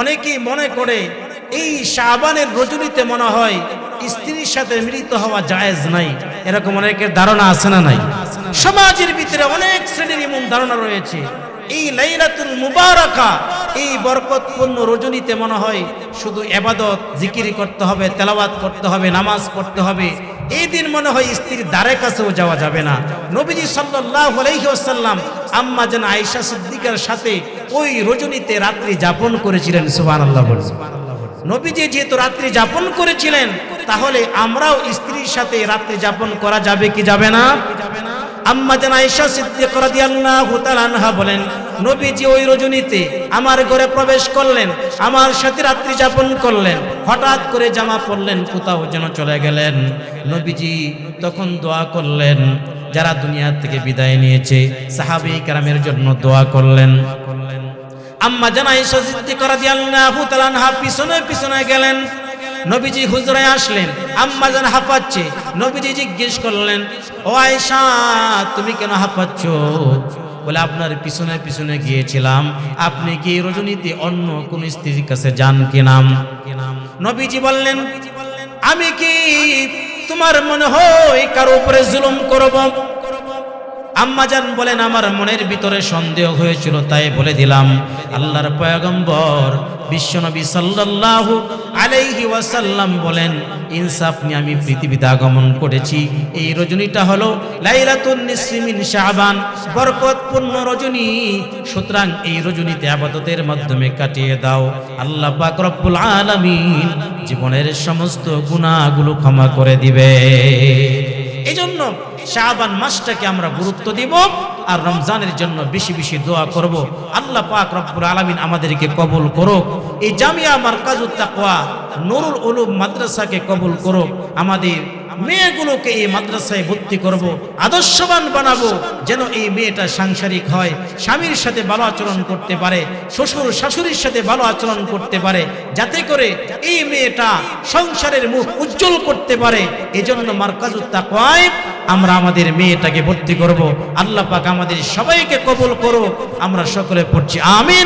অনেকেই মনে করে এই শাবানের রজনীতে মনে হয় স্ত্রীর সাথে মিলিত হওয়া জায়েজ নাই। এরকম অনেকের ধারণা আছে না নাই? সমাজের ভিতরে অনেক শ্রেণির এমন ধারণা রয়েছে। এই লাইলাতুল মুবারাকা, এই বরকতপূর্ণ রজনীতে মনে হয় শুধু এবাদত, জিকিরি করতে হবে, তেলাওয়াত করতে হবে, নামাজ পড়তে হবে। এই দিন মনে হয় স্ত্রীর দ্বারে কাছেও যাওয়া যাবে না। নবীজি সাল্লাল্লাহু আলাইহি ওয়াসাল্লাম আম্মা যেন আয়েশা সিদ্দিকার সাথে ওই রজনীতে রাত্রি যাপন করেছিলেন, সুবহানাল্লাহ বলুন। নবীজি যেহেতু রাত্রি যাপন করেছিলেন, তাহলে আমরাও স্ত্রীর সাথে রাত্রি যাপন করা যাবে কি যাবে না? আম্মা যেন আয়েশা সিদ্দিকা রাদিয়াল্লাহু তাআলা আনহা বলেন নবীজি ওই রজনীতে আমার ঘরে প্রবেশ করলেন, আমার সাথে রাত্রি যাপন করলেন, হঠাৎ করে জামা পরলেন, কোথাও যেন চলে গেলেন। নবীজি তখন দোয়া করলেন, যারা দুনিয়া থেকে বিদায় নিয়েছে, সাহাবী কেরামের জন্য দোয়া করলেন। আম্মা জান আয়েশা সিদ্দিকা রাদিয়াল্লাহু তাআলা আনহা পিছনে পিছনে গেলেন। নবীজি হুজরায় আসলেন, আম্মা জান হাঁপাচ্ছে। নবীজি জিজ্ঞেস করলেন, ও আয়েশা, তুমি কেন হাঁপাচ্ছ? বলে, আপনার পিছনে পিছনে গিয়েছিলাম। আপনি কি রজনীতে অন্য কোন স্ত্রীর কাছে যান কি নাম নবীজি বললেন, আমি কি তোমার মনে হয় কারও উপরে জুলুম করব? আম্মাজান বলেন, আমার মনের ভিতরে সন্দেহ হয়েছিল, তাই বলে দিলাম। আল্লাহর পয়গম্বর বিশ্বনবী সাল্লাল্লাহু আলাইহি ওয়াসাল্লাম বলেন, ইনসাফ নিয়ে আমি পৃথিবীতে আগমন করেছি। এই রজনীটা হলো লাইলাতুন নিসফি মিন শাবান, বরকতপূর্ণ রজনী। সুতরাং এই রজনীতে আবাদতের মাধ্যমে কাটিয়ে দাও। আল্লাহ পাক রব্বুল আলামিন জীবনের সমস্ত গুনাহগুলো ক্ষমা করে দিবে জন্য শাহবান মাসটাকে আমরা গুরুত্ব দিব আর রমজানের জন্য বেশি বেশি দোয়া করব। আল্লাহ পাক রব্বুল আলামিন আমাদেরকে কবুল করুক। এই জামিয়া মারকাজুত তাকওয়া, নুরুল উলুম মাদ্রাসাকে কবুল করুক। আমাদের মেয়েগুলোকে এই মাদ্রাসায় ভর্তি করব, আদর্শবান বানাবো, যেন এই মেয়েটা সাংসারিক হয়, স্বামীর সাথে ভালো আচরণ করতে পারে, শ্বশুর শাশুড়ির সাথে ভালো আচরণ করতে পারে, যাতে করে এই মেয়েটা সংসারের মুখ উজ্জ্বল করতে পারে। এজন্য মার্কাজুত তাকওয়ায় আমরা আমাদের মেয়েটাকে ভর্তি করব। আল্লাহ পাক আমাদের সবাইকে কবল করো আমরা সকলে পড়ছি, আমিন।